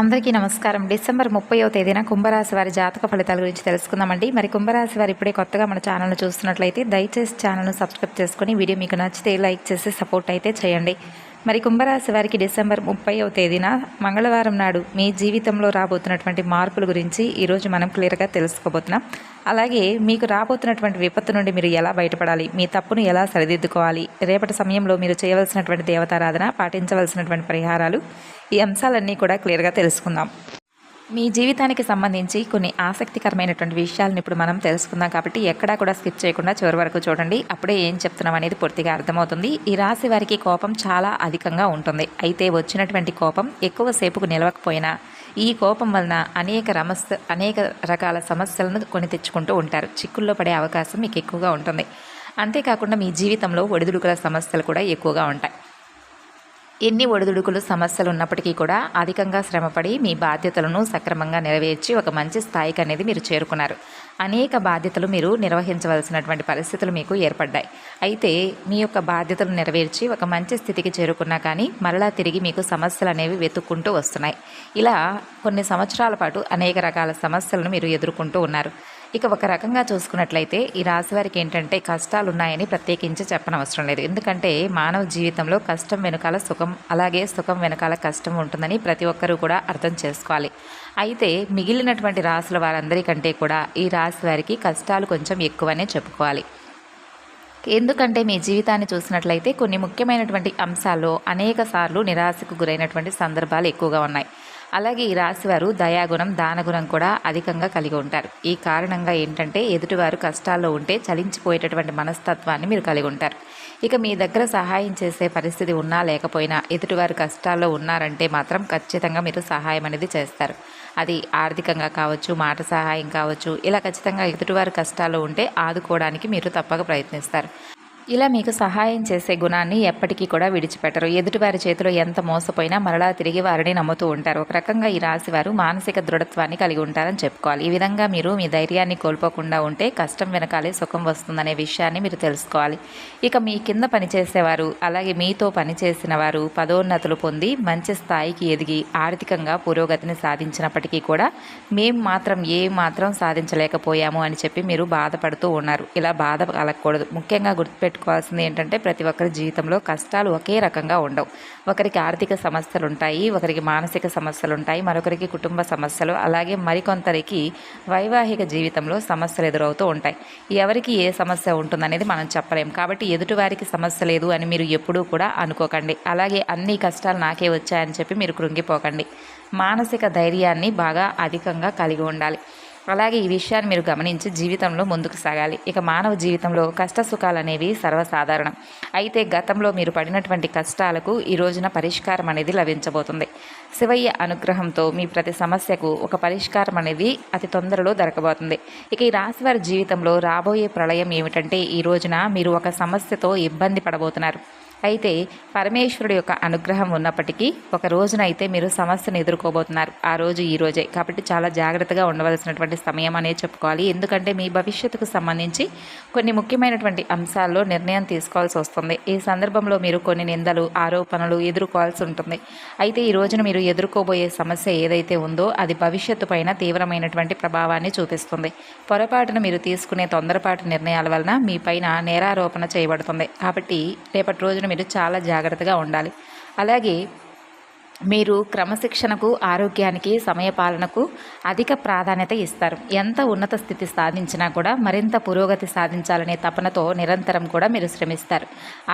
అందరికీ నమస్కారం. డిసెంబర్ ముప్పైవ తేదీన కుంభరాశి వారి జాతక ఫలితాల గురించి తెలుసుకుందామండి. మరి కుంభరాశి వారు ఇప్పుడే కొత్తగా మన ఛానల్ను చూస్తున్నట్లయితే దయచేసి ఛానల్ను సబ్స్క్రైబ్ చేసుకొని వీడియో మీకు నచ్చితే లైక్ చేసి సపోర్ట్ అయితే చేయండి. మరి కుంభరాశి వారికి డిసెంబర్ ముప్పైవ తేదీన మంగళవారం నాడు మీ జీవితంలో రాబోతున్నటువంటి మార్పుల గురించి ఈరోజు మనం క్లియర్గా తెలుసుకోబోతున్నాం. అలాగే మీకు రాబోతున్నటువంటి విపత్తు నుండి మీరు ఎలా బయటపడాలి? మీ తప్పును ఎలా సరిదిద్దుకోవాలి? రేపటి సమయంలో మీరు చేయవలసినటువంటి దేవతారాధన పాటించవలసినటువంటి పరిహారాలు ఈ అంశాలన్నీ కూడా క్లియర్గా తెలుసుకుందాం. మీ జీవితానికి సంబంధించి కొన్ని ఆసక్తికరమైనటువంటి విషయాలను ఇప్పుడు మనం తెలుసుకుందాం కాబట్టి ఎక్కడా కూడా స్కిప్ చేయకుండా చివరి వరకు చూడండి. అప్పుడే ఏం చెప్తున్నాం అనేది పూర్తిగా అర్థమవుతుంది. ఈ రాశి వారికి కోపం చాలా అధికంగా ఉంటుంది. అయితే వచ్చినటువంటి కోపం ఎక్కువసేపుకు నిలవకపోయినా ఈ కోపం వలన అనేక రమస్ అనేక రకాల సమస్యలను కొని తెచ్చుకుంటూ ఉంటారు. చిక్కుల్లో పడే అవకాశం మీకు ఎక్కువగా ఉంటుంది. అంతేకాకుండా మీ జీవితంలో ఒడిదుడుకుల సమస్యలు కూడా ఎక్కువగా ఉంటాయి. ఎన్ని ఒడిదుడుకులు సమస్యలు ఉన్నప్పటికీ కూడా అధికంగా శ్రమపడి మీ బాధ్యతలను సక్రమంగా నెరవేర్చి ఒక మంచి స్థాయికి అనేది మీరు చేరుకున్నారు. అనేక బాధ్యతలు మీరు నిర్వహించవలసినటువంటి పరిస్థితులు మీకు ఏర్పడ్డాయి. అయితే మీ యొక్క బాధ్యతలు నెరవేర్చి ఒక మంచి స్థితికి చేరుకున్నా కానీ మరలా తిరిగి మీకు సమస్యలు అనేవి వెతుక్కుంటూ వస్తున్నాయి. ఇలా కొన్ని సంవత్సరాల పాటు అనేక రకాల సమస్యలను మీరు ఎదుర్కొంటూ ఉన్నారు. ఇక ఒక రకంగా చూసుకున్నట్లయితే ఈ రాశి వారికి ఏంటంటే కష్టాలు ఉన్నాయని ప్రత్యేకించి చెప్పనవసరం లేదు. ఎందుకంటే మానవ జీవితంలో కష్టం వెనుకాల సుఖం అలాగే సుఖం వెనకాల కష్టం ఉంటుందని ప్రతి ఒక్కరూ కూడా అర్థం చేసుకోవాలి. అయితే మిగిలినటువంటి రాసుల వారందరికంటే కూడా ఈ రాశి వారికి కష్టాలు కొంచెం ఎక్కువనే చెప్పుకోవాలి. ఎందుకంటే మీ జీవితాన్ని చూసినట్లయితే కొన్ని ముఖ్యమైనటువంటి అంశాల్లో అనేక సార్లు నిరాశకు గురైనటువంటి సందర్భాలు ఎక్కువగా ఉన్నాయి. అలాగే ఈ రాశివారు దయాగుణం దానగుణం కూడా అధికంగా కలిగి ఉంటారు. ఈ కారణంగా ఏంటంటే ఎదుటివారు కష్టాల్లో ఉంటే చలించిపోయేటటువంటి మనస్తత్వాన్ని మీరు కలిగి ఉంటారు. ఇక మీ దగ్గర సహాయం చేసే పరిస్థితి ఉన్నా లేకపోయినా ఎదుటివారు కష్టాల్లో ఉన్నారంటే మాత్రం ఖచ్చితంగా మీరు సహాయం అనేది చేస్తారు. అది ఆర్థికంగా కావచ్చు మాట సహాయం కావచ్చు ఇలా ఖచ్చితంగా ఎదుటివారు కష్టాల్లో ఉంటే ఆదుకోవడానికి మీరు తప్పక ప్రయత్నిస్తారు. ఇలా మీకు సహాయం చేసే గుణాన్ని ఎప్పటికీ కూడా విడిచిపెట్టరు. ఎదుటివారి చేతిలో ఎంత మోసపోయినా మరలా తిరిగి వారిని నమ్ముతూ ఉంటారు. ఒక రకంగా ఈ రాశి వారు మానసిక దృఢత్వాన్ని కలిగి ఉంటారని చెప్పుకోవాలి. ఈ విధంగా మీరు మీ ధైర్యాన్ని కోల్పోకుండా ఉంటే కష్టం వెనకాలే సుఖం వస్తుందనే విషయాన్ని మీరు తెలుసుకోవాలి. ఇక మీ కింద పనిచేసేవారు అలాగే మీతో పనిచేసిన వారు పదోన్నతులు పొంది మంచి స్థాయికి ఎదిగి ఆర్థికంగా పురోగతిని సాధించినప్పటికీ కూడా మేము మాత్రం ఏ మాత్రం సాధించలేకపోయాము అని చెప్పి మీరు బాధపడుతూ ఉన్నారు. ఇలా బాధ కలగకూడదు. ముఖ్యంగా గుర్తుపెట్టు గుర్తుపెట్టుకోవాల్సింది ఏంటంటే ప్రతి ఒక్కరి జీవితంలో కష్టాలు ఒకే రకంగా ఉండవు. ఒకరికి ఆర్థిక సమస్యలు ఉంటాయి ఒకరికి మానసిక సమస్యలు ఉంటాయి మరొకరికి కుటుంబ సమస్యలు అలాగే మరికొంతరికి వైవాహిక జీవితంలో సమస్యలు ఎదురవుతూ ఉంటాయి. ఎవరికి ఏ సమస్య ఉంటుందనేది మనం చెప్పలేం. కాబట్టి ఎదుటివారికి సమస్య లేదు అని మీరు ఎప్పుడూ కూడా అనుకోకండి. అలాగే అన్ని కష్టాలు నాకే వచ్చాయని చెప్పి మీరు కృంగిపోకండి. మానసిక ధైర్యాన్ని బాగా అధికంగా కలిగి ఉండాలి. అలాగే ఈ విషయాన్ని మీరు గమనించి జీవితంలో ముందుకు సాగాలి. ఇక మానవ జీవితంలో కష్ట సుఖాలు అనేవి సర్వసాధారణం. అయితే గతంలో మీరు పడినటువంటి కష్టాలకు ఈ రోజున పరిష్కారం అనేది లభించబోతుంది. శివయ్య అనుగ్రహంతో మీ ప్రతి సమస్యకు ఒక పరిష్కారం అనేది అతి తొందరలో దొరకబోతుంది. ఇక ఈ రాశివారి జీవితంలో రాబోయే ప్రళయం ఏమిటంటే ఈ రోజున మీరు ఒక సమస్యతో ఇబ్బంది పడబోతున్నారు. అయితే పరమేశ్వరుడు యొక్క అనుగ్రహం ఉన్నప్పటికీ ఒక రోజునైతే మీరు సమస్యను ఎదుర్కోబోతున్నారు. ఆ రోజు ఈ రోజే. కాబట్టి చాలా జాగ్రత్తగా ఉండవలసినటువంటి సమయం అనేది చెప్పుకోవాలి. ఎందుకంటే మీ భవిష్యత్తుకు సంబంధించి కొన్ని ముఖ్యమైనటువంటి అంశాల్లో నిర్ణయం తీసుకోవాల్సి వస్తుంది. ఈ సందర్భంలో మీరు కొన్ని నిందలు ఆరోపణలు ఎదుర్కోవాల్సి ఉంటుంది. అయితే ఈ రోజున మీరు ఎదుర్కోబోయే సమస్య ఏదైతే ఉందో అది భవిష్యత్తు పైన తీవ్రమైనటువంటి ప్రభావాన్ని చూపిస్తుంది. పొరపాటున మీరు తీసుకునే తొందరపాటు నిర్ణయాల వలన మీ పైన నేరారోపణ చేయబడుతుంది. కాబట్టి రేపటి రోజున మీరు చాలా జాగ్రత్తగా ఉండాలి. అలాగే మీరు క్రమశిక్షణకు ఆరోగ్యానికి సమయపాలనకు అధిక ప్రాధాన్యత ఇస్తారు. ఎంత ఉన్నత స్థితి సాధించినా కూడా మరింత పురోగతి సాధించాలనే తపనతో నిరంతరం కూడా మీరు శ్రమిస్తారు.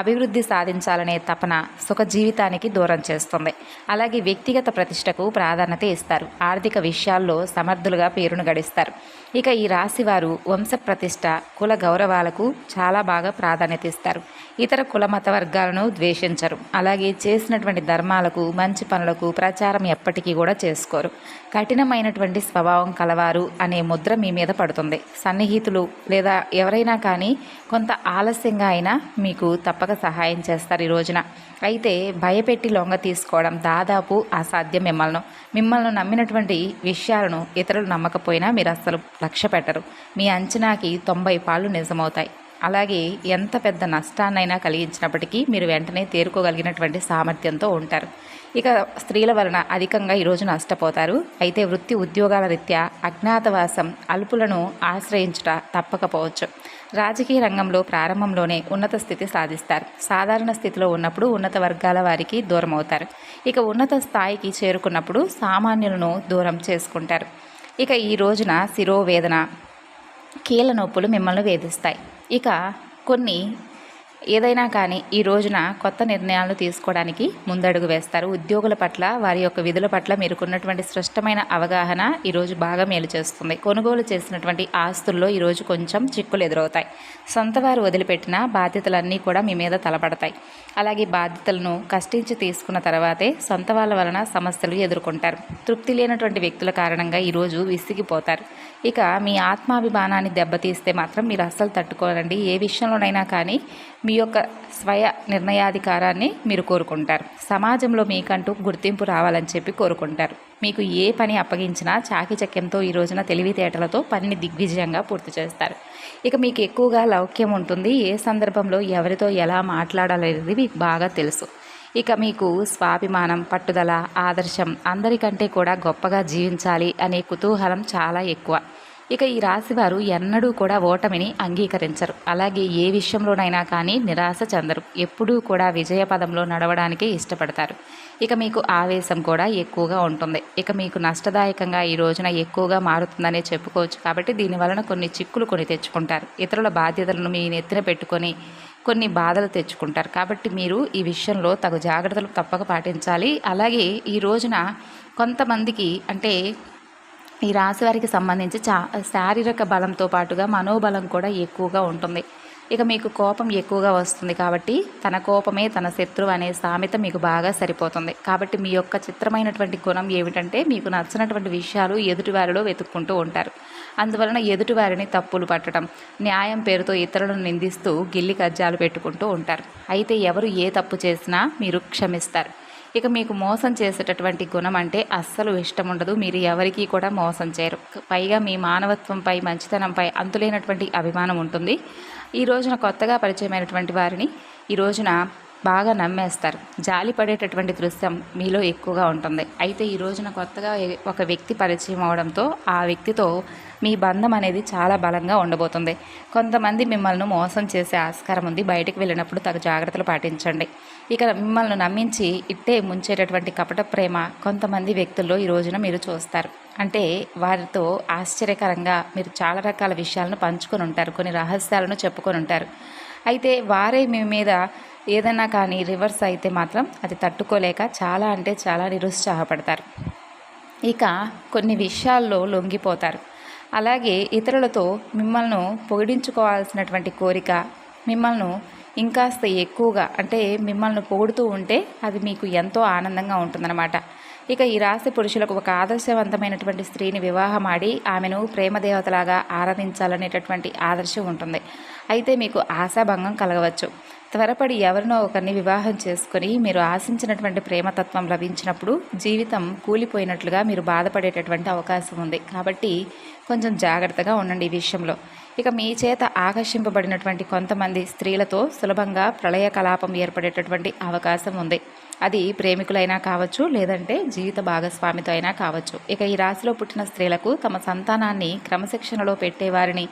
అభివృద్ధి సాధించాలనే తపన సుఖ జీవితానికి దూరం చేస్తుంది. అలాగే వ్యక్తిగత ప్రతిష్టకు ప్రాధాన్యత ఇస్తారు. ఆర్థిక విషయాల్లో సమర్థులుగా పేరును గడిస్తారు. ఇక ఈ రాశివారు వంశ ప్రతిష్ట కుల గౌరవాలకు చాలా బాగా ప్రాధాన్యత ఇస్తారు. ఇతర కుల మత వర్గాలను ద్వేషించరు. అలాగే చేసినటువంటి ధర్మాలకు మంచి పనులకు ప్రచారం ఎప్పటికీ కూడా చేసుకోరు. కఠినమైనటువంటి స్వభావం కలవారు అనే ముద్ర మీ మీద పడుతుంది. సన్నిహితులు లేదా ఎవరైనా కానీ కొంత ఆలస్యంగా అయినా మీకు తప్పక సహాయం చేస్తారు ఈ రోజున. అయితే భయపెట్టి లొంగ తీసుకోవడం దాదాపు అసాధ్యం మిమ్మల్ని. మిమ్మల్ని నమ్మినటువంటి విషయాలను ఇతరులు నమ్మకపోయినా మీరు అస్సలు లక్ష్య పెట్టరు. మీ అంచనాకి తొంభై పాళ్ళు నిజమవుతాయి. అలాగే ఎంత పెద్ద నష్టాన్నైనా కలిగించినప్పటికీ మీరు వెంటనే తేరుకోగలిగినటువంటి సామర్థ్యంతో ఉంటారు. ఇక స్త్రీల వలన అధికంగా ఈరోజు నష్టపోతారు. అయితే వృత్తి ఉద్యోగాల రీత్యా అజ్ఞాతవాసం అల్పులను ఆశ్రయించుట తప్పకపోవచ్చు. రాజకీయ రంగంలో ప్రారంభంలోనే ఉన్నత స్థితి సాధిస్తారు. సాధారణ స్థితిలో ఉన్నప్పుడు ఉన్నత వర్గాల వారికి దూరం అవుతారు ఇక ఉన్నత స్థాయికి చేరుకున్నప్పుడు సామాన్యులను దూరం చేసుకుంటారు. ఇక ఈ రోజున శిరోవేదన కీళ్ళ నొప్పులు మిమ్మల్ని వేధిస్తాయి. ఇక కొన్ని ఏదైనా కానీ ఈ రోజున కొత్త నిర్ణయాలను తీసుకోవడానికి ముందడుగు వేస్తారు. ఉద్యోగుల పట్ల వారి యొక్క విధుల పట్ల మీరుకున్నటువంటి స్పష్టమైన అవగాహన ఈరోజు బాగా మేలు చేస్తుంది. కొనుగోలు చేసినటువంటి ఆస్తుల్లో ఈరోజు కొంచెం చిక్కులు ఎదురవుతాయి. సొంత వారు వదిలిపెట్టిన బాధ్యతలన్నీ కూడా మీ మీద తలపడతాయి. అలాగే బాధ్యతలను కష్టించి తీసుకున్న తర్వాతే సొంత వాళ్ళ వలన సమస్యలు ఎదుర్కొంటారు. తృప్తి లేనటువంటి వ్యక్తుల కారణంగా ఈరోజు విసిగిపోతారు. ఇక మీ ఆత్మాభిమానాన్ని దెబ్బతీస్తే మాత్రం మీరు అస్సలు తట్టుకోరండి. ఏ విషయంలోనైనా కానీ మీ యొక్క స్వయ నిర్ణయాధికారాన్ని మీరు కోరుకుంటారు. సమాజంలో మీకంటూ గుర్తింపు రావాలని చెప్పి కోరుకుంటారు. మీకు ఏ పని అప్పగించినా చాకిచక్యంతో ఈ రోజున తెలివితేటలతో పనిని దిగ్విజయంగా పూర్తి చేస్తారు. ఇక మీకు ఎక్కువగా లౌక్యం ఉంటుంది. ఏ సందర్భంలో ఎవరితో ఎలా మాట్లాడాలనేది మీకు బాగా తెలుసు. ఇక మీకు స్వాభిమానం పట్టుదల ఆదర్శం అందరికంటే కూడా గొప్పగా జీవించాలి అనే కుతూహలం చాలా ఎక్కువ. ఇక ఈ రాశివారు ఎన్నడూ కూడా ఓటమిని అంగీకరించరు. అలాగే ఏ విషయంలోనైనా కానీ నిరాశ చెందరు. ఎప్పుడూ కూడా విజయపదంలో నడవడానికే నడవడానికి ఇష్టపడతారు. ఇక మీకు ఆవేశం కూడా ఎక్కువగా ఉంటుంది. ఇక మీకు నష్టదాయకంగా ఈ రోజున ఎక్కువగా మారుతుందనే చెప్పుకోవచ్చు. కాబట్టి దీని వలన కొన్ని చిక్కులు కొని తెచ్చుకుంటారు. ఇతరుల బాధ్యతలను మీ నెత్తిన పెట్టుకొని కొన్ని బాధలు తెచ్చుకుంటారు. కాబట్టి మీరు ఈ విషయంలో తగు జాగ్రత్తలు తప్పక పాటించాలి. అలాగే ఈ రోజున కొంతమందికి అంటే ఈ రాశి వారికి సంబంధించి చా శారీరక బలంతో పాటుగా మనోబలం కూడా ఎక్కువగా ఉంటుంది. ఇక మీకు కోపం ఎక్కువగా వస్తుంది కాబట్టి తన కోపమే తన శత్రువు అనే సామెత మీకు బాగా సరిపోతుంది. కాబట్టి మీ యొక్క చిత్రమైనటువంటి గుణం ఏమిటంటే మీకు నచ్చినటువంటి విషయాలు ఎదుటివారిలో వెతుక్కుంటూ ఉంటారు. అందువలన ఎదుటివారిని తప్పులు పట్టడం న్యాయం పేరుతో ఇతరులను నిందిస్తూ గిల్లి కజ్జాలు పెట్టుకుంటూ ఉంటారు. అయితే ఎవరు ఏ తప్పు చేసినా మీరు క్షమిస్తారు. ఇక మీకు మోసం చేసేటటువంటి గుణం అంటే అస్సలు ఇష్టం ఉండదు. మీరు ఎవరికీ కూడా మోసం చేయరు. పైగా మీ మానవత్వంపై మంచితనంపై అంతులేనటువంటి అభిమానం ఉంటుంది. ఈ రోజున కొత్తగా పరిచయమైనటువంటి వారిని ఈ రోజున బాగా నమ్మేస్తారు. జాలి పడేటటువంటి దృశ్యం మీలో ఎక్కువగా ఉంటుంది. అయితే ఈ రోజున కొత్తగా ఒక వ్యక్తి పరిచయం అవడంతో ఆ వ్యక్తితో మీ బంధం అనేది చాలా బలంగా ఉండబోతుంది. కొంతమంది మిమ్మల్ని మోసం చేసే ఆస్కారం ఉంది. బయటకు వెళ్ళినప్పుడు తగు జాగ్రత్తలు పాటించండి. ఇక మిమ్మల్ని నమ్మించి ఇట్టే ముంచేటటువంటి కపట ప్రేమ కొంతమంది వ్యక్తుల్లో ఈ రోజున మీరు చూస్తారు. అంటే వారితో ఆశ్చర్యకరంగా మీరు చాలా రకాల విషయాలను పంచుకొని ఉంటారు. కొన్ని రహస్యాలను చెప్పుకొని ఉంటారు. అయితే వారే మీ మీద ఏదైనా కానీ రివర్స్ అయితే మాత్రం అది తట్టుకోలేక చాలా అంటే చాలా నిరుత్సాహపడతారు. ఇక కొన్ని విషయాల్లో లొంగిపోతారు. అలాగే ఇతరులతో మిమ్మల్ని పొగిడించుకోవాల్సినటువంటి కోరిక మిమ్మల్ని ఇంకాస్త ఎక్కువగా అంటే మిమ్మల్ని పొగుడుతూ ఉంటే అది మీకు ఎంతో ఆనందంగా ఉంటుందన్నమాట. ఇక ఈ రాశి పురుషులకు ఒక ఆదర్శవంతమైనటువంటి స్త్రీని వివాహం ఆడి ఆమెను ప్రేమదేవతలాగా ఆరాధించాలనేటటువంటి ఆదర్శం ఉంటుంది. అయితే మీకు ఆశాభంగం కలగవచ్చు. త్వరపడి ఎవరినో ఒకరిని వివాహం చేసుకొని మీరు ఆశించినటువంటి ప్రేమతత్వం లభించినప్పుడు జీవితం కూలిపోయినట్లుగా మీరు బాధపడేటటువంటి అవకాశం ఉంది. కాబట్టి కొంచెం జాగ్రత్తగా ఉండండి ఈ విషయంలో. ఇక మీ చేత ఆకర్షింపబడినటువంటి కొంతమంది స్త్రీలతో సులభంగా ప్రళయ కలాపం ఏర్పడేటటువంటి అవకాశం ఉంది. అది ప్రేమికులైనా కావచ్చు లేదంటే జీవిత భాగస్వామితో అయినా కావచ్చు. ఇక ఈ రాశిలో పుట్టిన స్త్రీలకు తమ సంతానాన్ని క్రమశిక్షణలో పెట్టేవారిని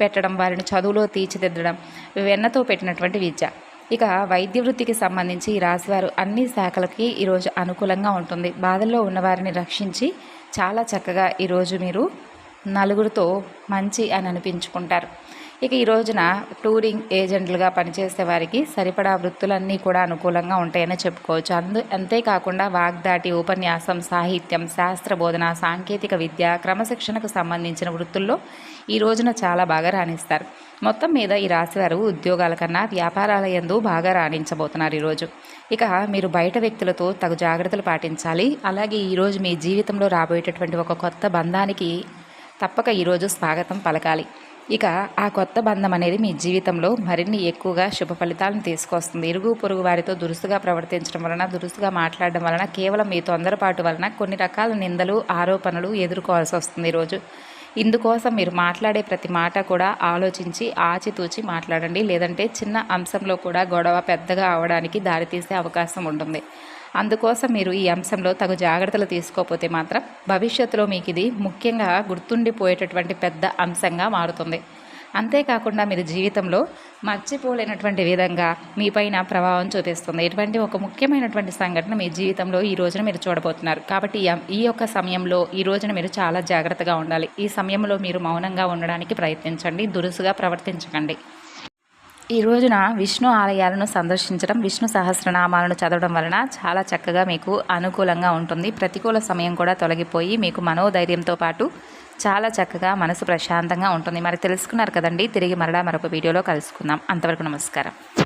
పెట్టడం వారిని చదువులో తీర్చిదిద్దడం వెన్నతో పెట్టినటువంటి విద్య. ఇక వైద్య వృత్తికి సంబంధించి ఈ రాశివారు అన్ని శాఖలకి ఈరోజు అనుకూలంగా ఉంటుంది. బాధల్లో ఉన్నవారిని రక్షించి చాలా చక్కగా ఈరోజు మీరు నలుగురితో మంచి అని అనిపించుకుంటారు. ఇక ఈ రోజున టూరింగ్ ఏజెంట్లుగా పనిచేసే వారికి సరిపడా వృత్తులన్నీ కూడా అనుకూలంగా ఉంటాయని చెప్పుకోవచ్చు. అందు అంతేకాకుండా వాగ్దాటి ఉపన్యాసం సాహిత్యం శాస్త్ర బోధన సాంకేతిక విద్య క్రమశిక్షణకు సంబంధించిన వృత్తుల్లో ఈ రోజున చాలా బాగా రాణిస్తారు. మొత్తం మీద ఈ రాశివారు ఉద్యోగాల కన్నా వ్యాపారాల ఎందు బాగా రాణించబోతున్నారు ఈరోజు ఇక మీరు బయట వ్యక్తులతో తగు జాగ్రత్తలు పాటించాలి. అలాగే ఈరోజు మీ జీవితంలో రాబోయేటటువంటి ఒక కొత్త బంధానికి తప్పక ఈరోజు స్వాగతం పలకాలి. ఇక ఆ కొత్త బంధం అనేది మీ జీవితంలో మరిన్ని ఎక్కువగా శుభ ఫలితాలను తీసుకొస్తుంది. ఇరుగు పొరుగు వారితో దురుసుగా ప్రవర్తించడం వలన దురుసుగా మాట్లాడడం వలన కేవలం మీ తొందరపాటు వలన కొన్ని రకాల నిందలు ఆరోపణలు ఎదుర్కోవాల్సి వస్తుంది ఈరోజు ఇందుకోసం మీరు మాట్లాడే ప్రతి మాట కూడా ఆలోచించి ఆచితూచి మాట్లాడండి. లేదంటే చిన్న అంశంలో కూడా గొడవ పెద్దగా అవడానికి దారితీసే అవకాశం ఉంటుంది. అందుకోసం మీరు ఈ అంశంలో తగు జాగ్రత్తలు తీసుకోకపోతే మాత్రం భవిష్యత్తులో మీకు ఇది ముఖ్యంగా గుర్తుండిపోయేటటువంటి పెద్ద అంశంగా మారుతుంది. అంతేకాకుండా మీరు జీవితంలో మర్చిపోలేనటువంటి విధంగా మీపైన ప్రభావం చూపిస్తుంది. ఇటువంటి ఒక ముఖ్యమైనటువంటి సంఘటన మీ జీవితంలో ఈ రోజున మీరు చూడబోతున్నారు. కాబట్టి ఈ యొక్క సమయంలో ఈ రోజున మీరు చాలా జాగ్రత్తగా ఉండాలి. ఈ సమయంలో మీరు మౌనంగా ఉండడానికి ప్రయత్నించండి. దురుసుగా ప్రవర్తించకండి. ఈ రోజున విష్ణు ఆలయాలను సందర్శించడం విష్ణు సహస్రనామాలను చదవడం వలన చాలా చక్కగా మీకు అనుకూలంగా ఉంటుంది. ప్రతికూల సమయం కూడా తొలగిపోయి మీకు మనోధైర్యంతో పాటు చాలా చక్కగా మనసు ప్రశాంతంగా ఉంటుంది. మరి తెలుసుకున్నారు కదండి. తిరిగి మరలా మరొక వీడియోలో కలుసుకుందాం. అంతవరకు నమస్కారం.